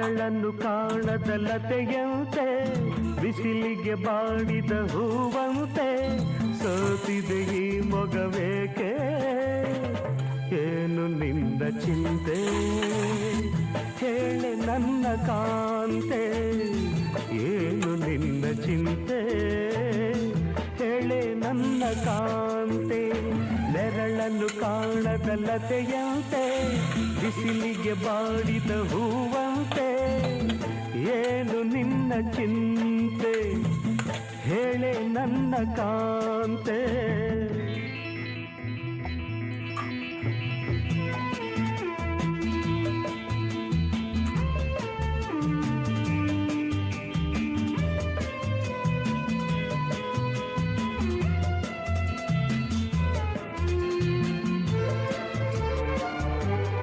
ನೆರಳನ್ನು ಕಾಣದ ಲತೆಯಂತೆ, ಬಿಸಿಲಿಗೆ ಬಾಡಿದ ಹೂವಂತೆ, ಸೋತಿದೆ ಈ ಮೊಗಬೇಕೆ ಏನು ನಿಂದ ಚಿಂತೆ? ಹೇಳೆ ನನ್ನ ಕಾಂತೆ, ಏನು ನಿನ್ನ ಚಿಂತೆ? ಹೇಳೆ ನನ್ನ ಕಾಂತೆ, ನೆರಳನ್ನು ಕಾಣದ ಲತೆಯಂತೆ, ಬಿಸಿಲಿಗೆ ಬಾಡಿದ ಏನು ನಿನ್ನ ಚಿಂತೆ ಹೇಳೆ ನನ್ನ ಕಾಂತೆ.